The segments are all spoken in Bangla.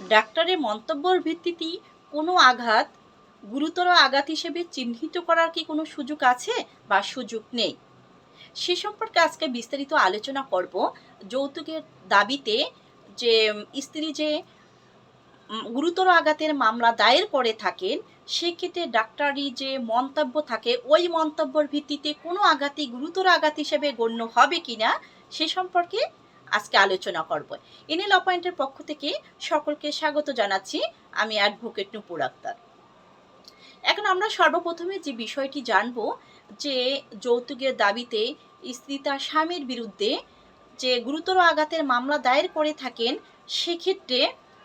ডাক্তারের মন্তব্যের ভিত্তিতে কোনো আঘাত, গুরুতর আঘাত হিসেবে চিহ্নিত করার কি কোনো সুযোগ আছে বা সুযোগ নেই? সে সম্পর্কে আজকে বিস্তারিত আলোচনা করব। যৌতুকের দাবিতে যে স্ত্রী যে গুরুতর আঘাতের মামলা দায়ের করে থাকেন, সেক্ষেত্রে ডাক্তারি যে মন্তব্য থাকে, ওই মন্তব্যের ভিত্তিতে কোনো আঘাতই গুরুতর আঘাত হিসেবে গণ্য হবে কিনা সে সম্পর্কে আজকে আলোচনা করব। এনএল অপয়েন্টের পক্ষ থেকে সকলকে স্বাগত জানাচ্ছি। আমি অ্যাডভোকেট নুপুর আক্তার। এখন আমরা সর্বপ্রথমে যে বিষয়টি জানব, যে যৌতুকের দাবিতে স্ত্রী তার স্বামীর বিরুদ্ধে যে গুরুতর আঘাতের মামলা দায়ের করে থাকেন, সেক্ষেত্রে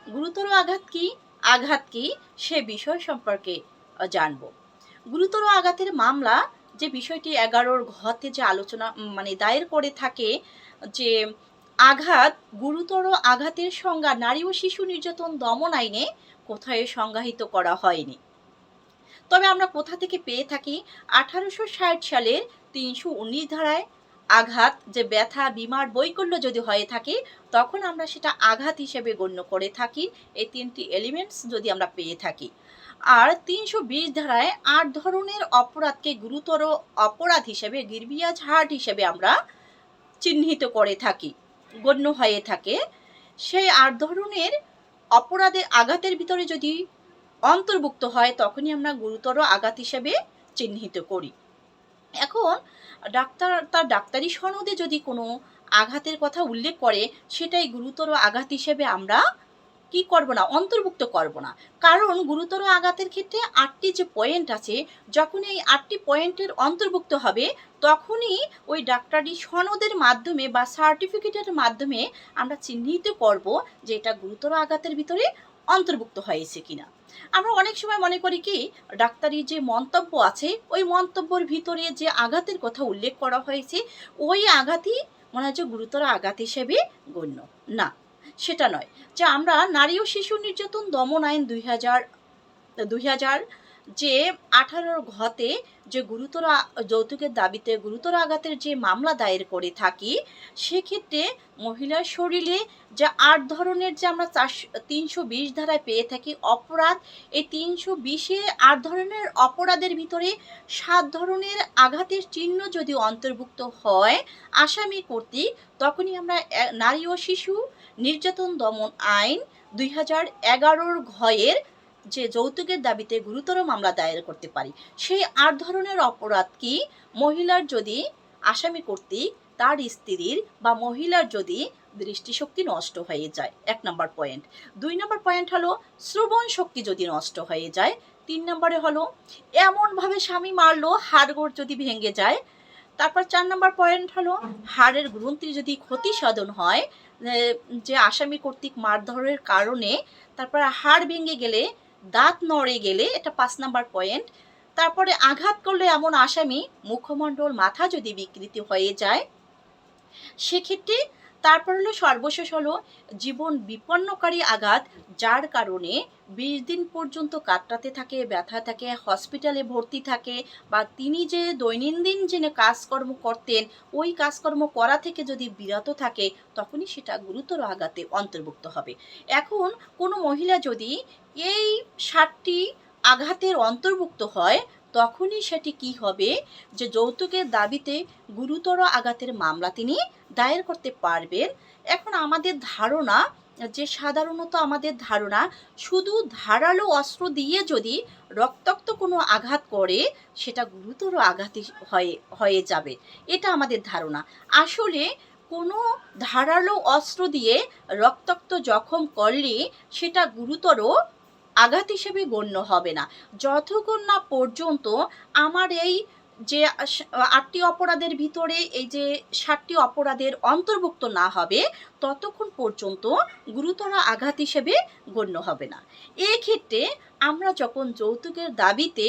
গুরুতর আঘাত কি আঘাত কি, সে বিষয় সম্পর্কে জানব। গুরুতর আঘাতের মামলা যে বিষয়টি এগারোর ঘতে যে আলোচনা মানে দায়ের করে থাকে, যে আঘাত, গুরুতর আঘাতের সংজ্ঞা নারী ও শিশু নির্যাতন দমন আইনে কোথায় সংজ্ঞায়িত করা হয়নি। তবে আমরা কোথা থেকে পেয়ে থাকি? আঠারোশো ষাট সালের তিনশো উনিশ ধারায় আঘাত, যে ব্যথা, বিমার বৈকল্য যদি হয়ে থাকে, তখন আমরা সেটা আঘাত হিসেবে গণ্য করে থাকি। এই তিনটি এলিমেন্টস যদি আমরা পেয়ে থাকি। আর তিনশো বিশ ধারায় আট ধরনের অপরাধকে গুরুতর অপরাধ হিসেবে, গিরবিয়াজ হার্ট হিসেবে আমরা চিহ্নিত করে থাকি। গণ্য হয়ে থাকে, সেই আর ধরনের অপরাধে আঘাতের ভিতরে যদি অন্তর্ভুক্ত হয়, তখনই আমরা গুরুতর আঘাত হিসেবে চিহ্নিত করি। এখন, ডাক্তার, তার ডাক্তারি সনদে যদি কোনো আঘাতের কথা উল্লেখ করে, সেটাই গুরুতর আঘাত হিসেবে আমরা কি করব না, অন্তর্ভুক্ত করব না। কারণ গুরুতর আঘাতের ক্ষেত্রে আটটি যে পয়েন্ট আছে যখন এই আটটি পয়েন্টের অন্তর্ভুক্ত হবে, তখনই ওই ডাক্তারি সনদের মাধ্যমে বা সার্টিফিকেটের মাধ্যমে আমরা চিহ্নিত করব যে এটা গুরুতর আঘাতের ভিতরে অন্তর্ভুক্ত হয়েছে কিনা। আমরা অনেক সময় মনে করি কি, ডাক্তারি যে মন্তব্য আছে, ওই মন্তব্যের ভিতরে যে আঘাতের কথা উল্লেখ করা হয়েছে, ওই আঘাতই মনে হচ্ছে গুরুতর আঘাত হিসেবে গণ্য। না। সেটা নয়। যে আমরা নারী ও শিশু নির্যাতন দমন আইন দুই হাজার দুই হাজার যে আঠারোর ঘতে যে গুরুতর যৌতুকের দাবিতে গুরুতর আঘাতের যে মামলা দায়ের করে থাকি, সেক্ষেত্রে মহিলার শরীরে যে আট ধরনের যে আমরা চারশো, তিনশো বিশ ধারায় পেয়ে থাকি অপরাধ, এই তিনশো বিশে আট ধরনের অপরাধের ভিতরে সাত ধরনের আঘাতের চিহ্ন যদি অন্তর্ভুক্ত হয় আসামি কর্তৃক, তখনই আমরা নারী ও শিশু নির্যাতন দমন আইন দুই হাজার এগারোর ঘয়ের যে যৌতুকের দাবিতে গুরুতর মামলা দায়ের করতে পারি, সেই আট ধরনের অপরাধ কি? মহিলার যদি আসামি কর্তৃক তার স্ত্রীর বা মহিলার যদি দৃষ্টিশক্তি নষ্ট হয়ে যায়, এক নম্বর পয়েন্ট। দুই নম্বর পয়েন্ট হলো, শ্রবণ শক্তি যদি নষ্ট হয়ে যায়, তিন নম্বরে হলো, এমনভাবে স্বামী মারলো, হাড়গোড় যদি ভেঙে যায়, তারপর চার নম্বর পয়েন্ট হলো, হাড়ের গ্রন্থি যদি ক্ষতি সাধন হয় যে আসামি কর্তৃক মারধরের কারণে, তারপর হাড় ভেঙে গেলে দাঁত নড়ে গেলে এটা পাঁচ নাম্বার পয়েন্ট তারপরে আঘাত করলে এমন আসামি মুখমণ্ডল মাথা যদি বিকৃতি হয়ে যায়, সেক্ষেত্রে তারপর হলো সর্বশেষ হলো জীবন বিপন্নকারী আঘাত যার কারণে বিশ দিন পর্যন্ত কাতরাতে থাকে ব্যথা থাকে, হসপিটালে ভর্তি থাকে বা তিনি যে দৈনন্দিন যে কাজকর্ম করতেন, ওই কাজকর্ম করা থেকে যদি বিরত থাকে, তখনই সেটা গুরুতর আঘাতে অন্তর্ভুক্ত হবে। এখন কোনো মহিলা যদি এই ষাটটি আঘাতের অন্তর্ভুক্ত হয়, তখনই সেটি কি হবে? যে যৌতুকের দাবিতে গুরুতর আঘাতের মামলা তিনি দায়ের করতে পারবেন। এখন আমাদের ধারণা যে সাধারণত আমাদের ধারণা, শুধু ধারালো অস্ত্র দিয়ে যদি রক্তাক্ত কোনো আঘাত করে, সেটা গুরুতর আঘাত হয়ে হয়ে যাবে। এটা আমাদের ধারণা। আসলে কোনো ধারালো অস্ত্র দিয়ে রক্তাক্ত জখম করলে সেটা গুরুতর আঘাত হিসেবে গণ্য হবে না। যতক্ষণ না পর্যন্ত আমার এই যে আটটি অপরাধের ভিতরে এই যে ষাটটি অপরাধের অন্তর্ভুক্ত না হবে, ততক্ষণ পর্যন্ত গুরুতর আঘাত হিসেবে গণ্য হবে না। এক্ষেত্রে আমরা যখন যৌতুকের দাবিতে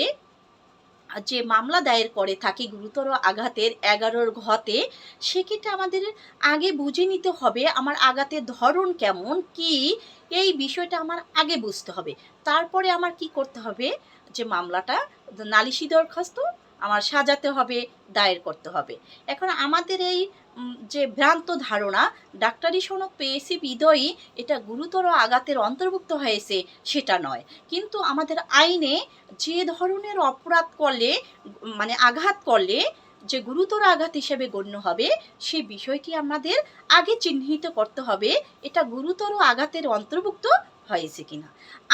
যে মামলা দায়ের করে থাকি গুরুতর আঘাতের এগারোর ঘতে সেক্ষেত্রে আমাদের আগে বুঝে নিতে হবে আমার আঘাতের ধরন কেমন, কি, এই বিষয়টা আমার আগে বুঝতে হবে। তারপরে আমার কি করতে হবে? যে মামলাটা নালিশি দরখাস্ত আমার সাজাতে হবে, দায়ের করতে হবে। এখন আমাদের এই যে ভ্রান্ত ধারণা, ডাক্তারি সনদ পেয়েছি বিদয়ী এটা গুরুতর আঘাতের অন্তর্ভুক্ত হয়েছে, সেটা নয়। কিন্তু আমাদের আইনে যে ধরনের অপরাধ করলে মানে আঘাত করলে, যে গুরুতর আঘাত হিসেবে গণ্য হবে সেই বিষয়টি আমাদের আগে চিহ্নিত করতে হবে। এটা গুরুতর আঘাতের অন্তর্ভুক্ত হয়েছে কিনা।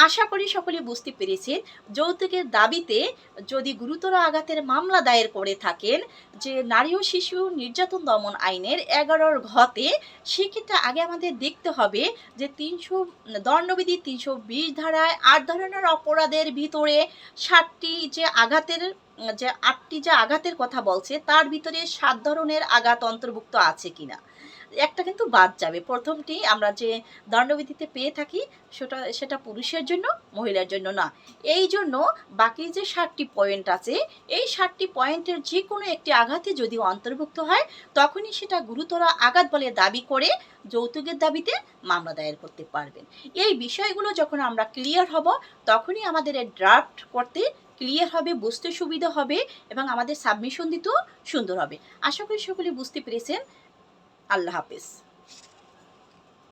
আশা করি সকলে বুঝতে পেরেছেন, যৌতুকের দাবিতে যদি গুরুতর আঘাতের মামলা দায়ের করে থাকেন, যে নারী ও শিশু নির্যাতন দমন আইনের এগারোর ঘতে, সেক্ষেত্রে আগে আমাদের দেখতে হবে যে তিনশো, দণ্ডবিধি তিনশো বিশ ধারায় আট ধরনের অপরাধের ভিতরে সাতটি যে আঘাতের যে আটটি যে আঘাতের কথা বলছে, তার ভিতরে সাত ধরনের আঘাত অন্তর্ভুক্ত আছে কিনা? একটা কিন্তু বাদ যাবে। প্রথমটি আমরা যে দণ্ডবিধিতে পেয়ে থাকি, সেটা সেটা পুরুষের জন্য, মহিলার জন্য না। এই জন্য বাকি যে ষাটটি পয়েন্ট আছে, এই ষাটটি পয়েন্টের যে কোনো একটি আঘাতে যদি অন্তর্ভুক্ত হয়, তখনই সেটা গুরুতর আঘাত বলে দাবি করে যৌতুকের দাবিতে মামলা দায়ের করতে পারবেন। এই বিষয়গুলো যখন আমরা ক্লিয়ার হব, তখনই আমাদের ড্রাফট করতে ক্লিয়ার হবে, বুঝতে সুবিধা হবে এবং আমাদের সাবমিশন দিতেও সুন্দর হবে। আশা করি সকলে বুঝতে পেরেছেন। আল্লাহ হাফেজ।